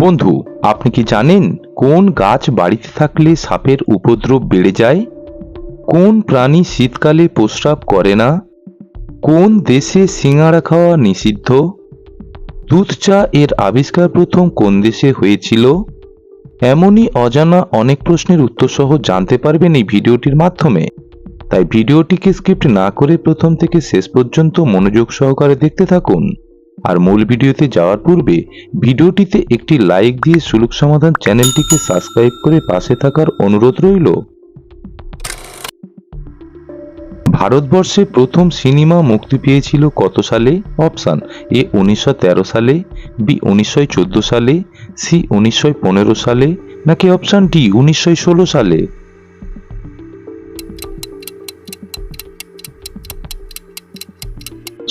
বন্ধু, আপনি কি জানেন কোন গাছ বাড়িতে থাকলে সাপের উপদ্রব বেড়ে যায়? কোন প্রাণী শীতকালে প্রস্রাব করে না? কোন দেশে সিঙাড়া খাওয়া নিষিদ্ধ? দুধ চা এর আবিষ্কার প্রথম কোন দেশে হয়েছিল? এমনই অজানা অনেক প্রশ্নের উত্তর সহ জানতে পারবেন এই ভিডিওটির মাধ্যমে। তাই ভিডিওটিকে স্ক্রিপ্ট না করে প্রথম থেকে শেষ পর্যন্ত মনোযোগ সহকারে দেখতে থাকুন। আর মূল ভিডিওতে যাওয়ার পূর্বে ভিডিওটিতে একটি লাইক দিয়ে সুলুক সমাধান চ্যানেলটিকে সাবস্ক্রাইব করে পাশে থাকার অনুরোধ রইল। ভারতবর্ষে প্রথম সিনেমা মুক্তি পেয়েছিল কত সালে? অপশান এ উনিশশো তেরো সালে, বি উনিশশো চোদ্দ সালে, সি উনিশশো পনেরো সালে, নাকি অপশান ডি উনিশশো ষোলো সালে?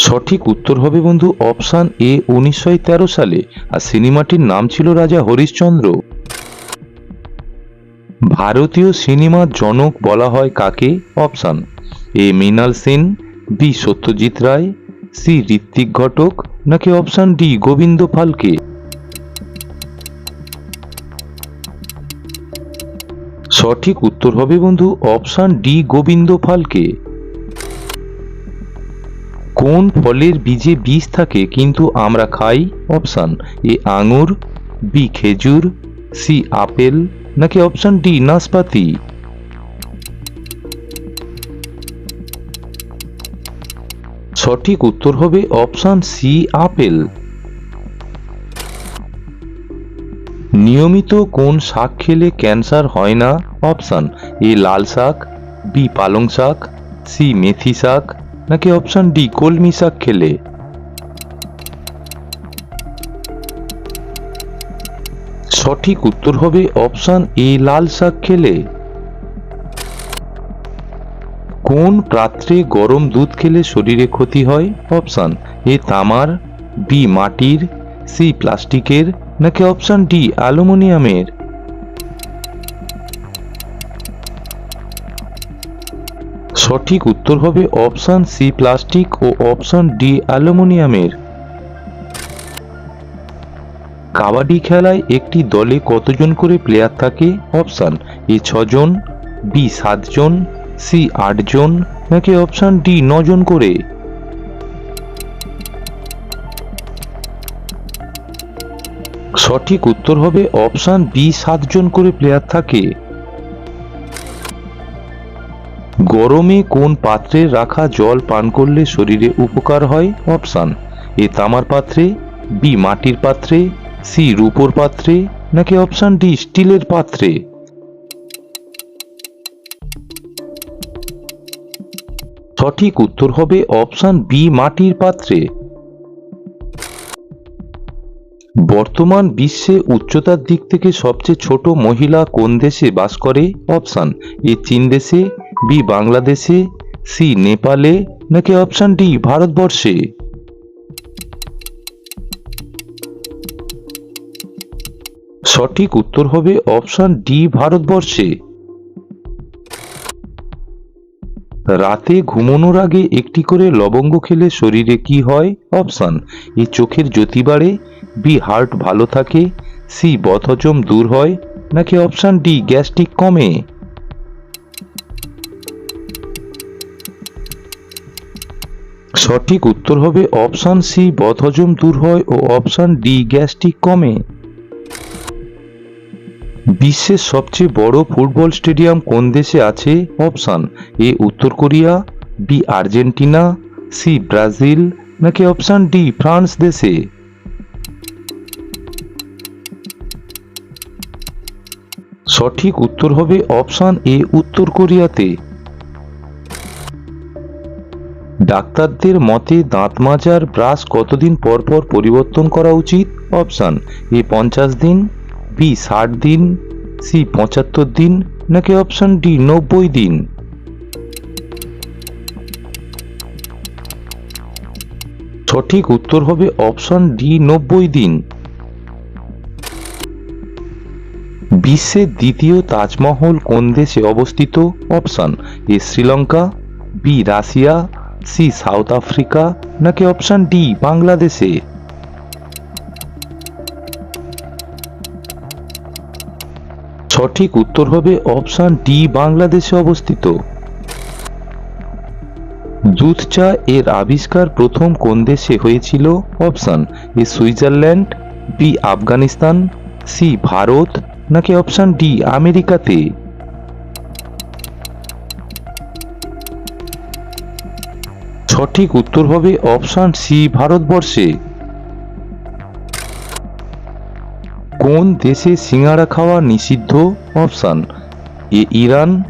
সঠিক উত্তর হবে বন্ধু অপশান এ উনিশশো তেরো সালে, আর সিনেমাটির নাম ছিল রাজা হরিশ্চন্দ্র। ভারতীয় সিনেমার জনক বলা হয় কাকে? Option A Mrinal Sen, B Satyajit Ray, C Ritwik Ghatak, নাকি অপশান ডি গোবিন্দ ফালকে? সঠিক উত্তর হবে বন্ধু অপশান ডি গোবিন্দ ফালকে। কোন ফলের বীজে বীজ থাকে কিন্তু আমরা খাই অপশান এ আঙুর, বি খেজুর, সি আপেল, নাকি অপশান ডি নাশপাতি? সঠিক উত্তর হবে অপশান সি আপেল। নিয়মিত কোন শাক খেলে ক্যান্সার হয় না? অপশান এ লাল শাক, বি পালং শাক, সি মেথি শাক নাকি অপশান ডি কলমি শাক খেলে? সঠিক উত্তর হবে অপশান এ লাল শাক খেলে। কোন পাত্রে গরম দুধ খেলে শরীরে ক্ষতি হয়? অপশান এ তামার বি মাটির সি প্লাস্টিকের নাকি অপশান ডি অ্যালুমিনিয়ামের? সঠিক উত্তর হবে অপশান সি প্লাস্টিক ও অপশান ডি অ্যালুমিনিয়ামের। কাবাডি খেলায় একটি দলে কতজন করে প্লেয়ার থাকে? অপশান এ ছজন, বি সাতজন, সি আটজন, নাকি অপশান ডি নজন করে? সঠিক উত্তর হবে অপশান বি সাতজন করে প্লেয়ার থাকে। গরমে কোন পাত্রে রাখা জল পান করলে শরীরে উপকার হয়? অপশান, এ তামার পাত্রে, বি মাটির পাত্রে, সি রূপোর পাত্রে, নাকি অপশান ডি স্টিলের পাত্রে? সঠিক উত্তর হবে অপশান বি মাটির পাত্রে। বর্তমান বিশ্বে উচ্চতার দিক থেকে সবচেয়ে ছোট মহিলা কোন দেশে বাস করে? অপশান, এ চীন দেশে বি বাংলাদেশে, সি নেপালে, নাকি অপশান ডি ভারতবর্ষে? সঠিক উত্তর হবে অপশান ডি ভারতবর্ষে। রাতে ঘুমানোর আগে একটি করে লবঙ্গ খেলে শরীরে কি হয়? অপশান এ চোখের জ্যোতি বাড়ে, বি হার্ট ভালো থাকে, সি বদহজম দূর হয়, নাকি অপশান ডি গ্যাস্ট্রিক কমে? সঠিক উত্তর হবে অপশান সি, বদহজম দূর হয় ও অপশান ডি, গ্যাস্ট্রিক কমে। বিশ্বের সবচেয়ে বড় ফুটবল স্টেডিয়াম কোন দেশে আছে? অপশান এ, উত্তর Korea, B, Argentina, C, Brazil, নাকি অপশান ডি, ফ্রান্স দেশে? সঠিক উত্তর হবে অপশান এ, উত্তর কোরিয়াতে। ডাক্তারদের মতে দাঁত মাজার ব্রাশ কতদিন পর পর পরিবর্তন করা উচিত? অপশান, এ পঞ্চাশ দিন, বি ষাট দিন, সি পঁচাত্তর দিন, নাকি অপশান ডি নব্বই দিন? সঠিক উত্তর হবে অপশান ডি নব্বই দিন। বিশ্বের দ্বিতীয় তাজমহল কোন দেশে অবস্থিত? Option, A Sri Lanka, B Russia C South Africa নাকি অপশান ডি বাংলাদেশে? সঠিক উত্তর হবে অপশন ডি বাংলাদেশে অবস্থিত। দুধ চা এর আবিষ্কার প্রথম কোন দেশে হয়েছিল? Option A Switzerland, B Afghanistan, C Bharat, নাকি অপশন ডি আমেরিকাতে? সঠিক উত্তর হবে অপশন সি, ভারতবর্ষে। কোন দেশে সিঙ্গারা খাওয়া নিষিদ্ধ? Option A, Iran,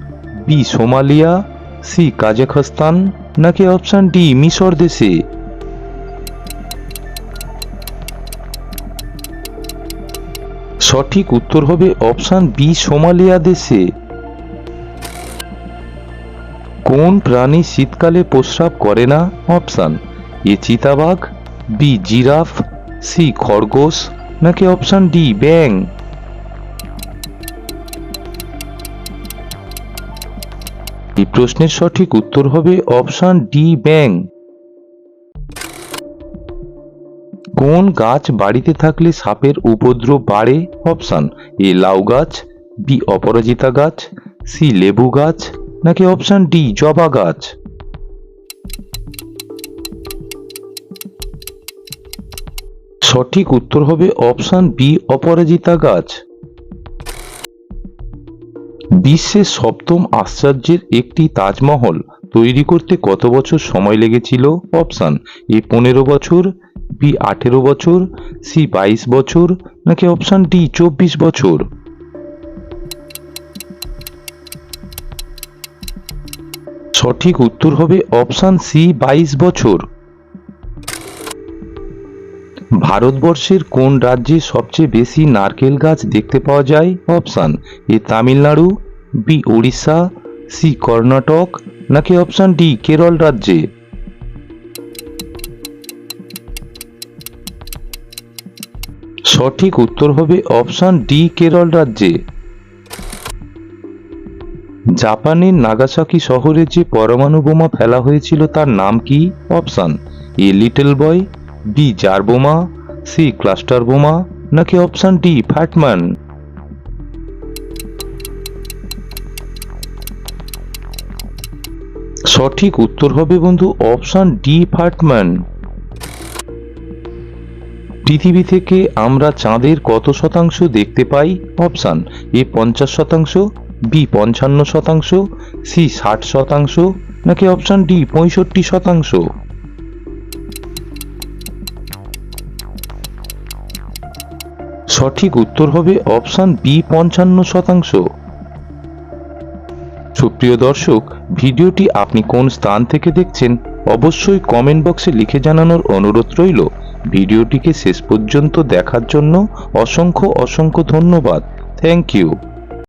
B, Somalia, C, Kazakhstan, নাকি অপশন ডি, মিশর দেশে? সঠিক উত্তর হবে অপশন বি, সোমালিয়া দেশে। কোন প্রাণী শীতকালে প্রস্রাব করে না? অপশান, এ চিতাবাঘ, বি জিরাফ, সি খরগোশ, নাকি অপশান ডি ব্যাং এই প্রশ্নের সঠিক উত্তর হবে অপশান ডি ব্যাং কোন গাছ বাড়িতে থাকলে সাপের উপদ্রব বাড়ে? অপশান, এ লাউ গাছ, বি অপরাজিতা গাছ, সি লেবু গাছ নাকি অপশন ডি জবা গাছ? সঠিক উত্তর হবে অপশন বি অপরাজিতা গাছ। বিশ্বের সপ্তম আশ্চর্যের একটি তাজমহল তৈরি করতে কত বছর সময় লেগেছিল? অপশন এ পনেরো বছর, বি আঠেরো বছর, সি বাইশ বছর, নাকি অপশন ডি চব্বিশ বছর? সঠিক উত্তর হবে অপশান সি বাইশ বছর। ভারতবর্ষের কোন রাজ্যে সবচেয়ে বেশি নারকেল গাছ দেখতে পাওয়া যায়? Option A, Tamil Nadu, B, Odisha, C, Karnataka, নাকি অপশান ডি, কেরল রাজ্যে? সঠিক উত্তর হবে অপশান ডি, কেরল রাজ্যে। জাপানের নাগাসাকি শহরে যে পরমাণু বোমা ফেলা হয়েছিল তার নাম কি? Option, A little boy, B Tsar Bomba, C cluster বোমা, নাকি অপশান ডি ফ্যাটম্যান? সঠিক উত্তর হবে বন্ধু অপশান ডি ফ্যাটম্যান। পৃথিবী থেকে আমরা চাঁদের কত শতাংশ দেখতে পাই? অপশান, এ পঞ্চাশ শতাংশ বি পঞ্চান্ন শতাংশ, সি ষাট শতাংশ, নাকি অপশন ডি পঁয়ষট্টি শতাংশ? সঠিক উত্তর হবে অপশন বি পঞ্চান্ন শতাংশ। সুপ্রিয় দর্শক, ভিডিওটি আপনি কোন স্থান থেকে দেখছেন, অবশ্যই কমেন্ট বক্সে লিখে জানানোর অনুরোধ রইল। ভিডিওটিকে শেষ পর্যন্ত দেখার জন্য অসংখ্য অসংখ্য ধন্যবাদ। Thank you.